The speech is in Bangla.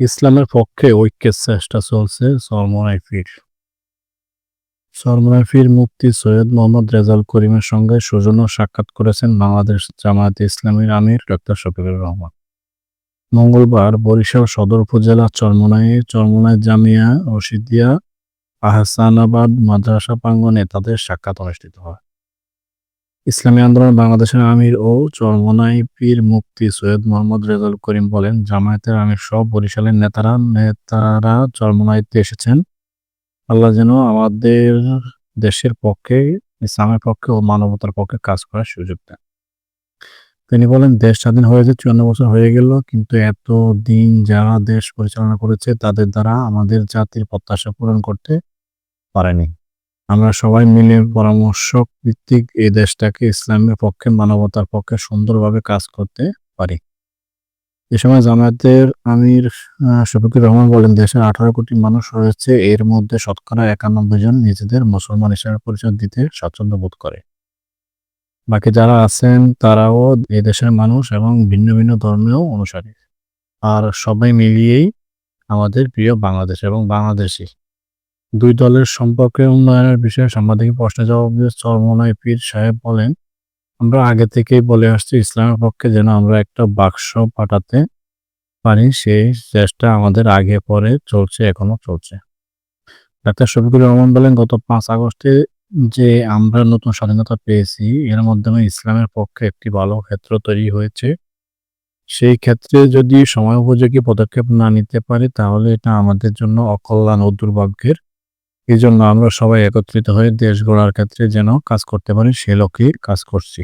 ইসলামের পক্ষে ঐক্যের চেষ্টা চলছে পীর। চরমোনাই পীর মুফতি সৈয়দ মোহাম্মদ রেজাল করিমের সঙ্গে সৌজন্য সাক্ষাৎ করেছেন বাংলাদেশ জামায়াতে ইসলামীর আমির ডক্টর শফিকুর রহমান। মঙ্গলবার বরিশাল সদর উপজেলা চরমনাই, চরমোনাই জামিয়া, রশিদিয়া, আহসানাবাদ মাদ্রাসা প্রাঙ্গনে তাদের সাক্ষাৎ অনুষ্ঠিত হয়। ইসলামী আন্দোলন বাংলাদেশের আমির ও চরমোনাই পীর মুফতি সৈয়দ মোহাম্মদ রেজাল করিম বলেন, জামায়াতের আমির সব বরিশালের নেতারা নেতারা চরমনাইতে এসেছেন। আল্লাহ যেন আমাদের দেশের পক্ষে, ইসলামের পক্ষে ও মানবতার পক্ষে কাজ করার সুযোগ দেন। তিনি বলেন, দেশ স্বাধীন হয়েছে চুয়ান্ন বছর হয়ে গেল, কিন্তু এত দিন যারা দেশ পরিচালনা করেছে, তাদের দ্বারা আমাদের জাতির প্রত্যাশা পূরণ করতে পারেনি। আমরা সবাই মিলে পরামর্শ ভিত্তিক এই দেশটাকে ইসলামের পক্ষে, মানবতার পক্ষে সুন্দরভাবে কাজ করতে পারি। এ সময় জামায়াতের আমির শফিকুর রহমান বলেন, দেশের আঠারো কোটি মানুষ রয়েছে, এর মধ্যে শতকরা একানব্বই জন নিজেদের মুসলমান হিসাবে পরিচয় দিতে স্বাচ্ছন্দ্য বোধ করে। বাকি যারা আছেন, তারাও এই দেশের মানুষ এবং ভিন্ন ভিন্ন ধর্মেও অনুসারী। আর সবাই মিলিয়েই আমাদের প্রিয় বাংলাদেশ এবং বাংলাদেশি। দুই দলের সম্পর্কে উন্নয়নের বিষয়ে সাংবাদিক প্রশ্নের জবাব দিয়ে চরমোনাই পীর সাহেব বলেন, আমরা আগে থেকেই বলে আসছি, ইসলামের পক্ষে যেন আমরা একটা বাক্স পাঠাতে পারি, সেই চেষ্টা আমাদের আগে পরে চলছে, এখনও চলছে। ডাক্তার শফিকুর রহমান বলেন, গত পাঁচ আগস্টে যে আমরা নতুন স্বাধীনতা পেয়েছি, এর মাধ্যমে ইসলামের পক্ষে একটি ভালো ক্ষেত্র তৈরি হয়েছে। সেই ক্ষেত্রে যদি সময় উপযোগী পদক্ষেপ না নিতে পারি, তাহলে এটা আমাদের জন্য অকল্যাণ ও দুর্ভাগ্যের এই জন্য আমরা সবাই একত্রিত হয়ে দেশ গড়ার ক্ষেত্রে যেন কাজ করতে পারি, সে লক্ষ্যে কাজ করছি।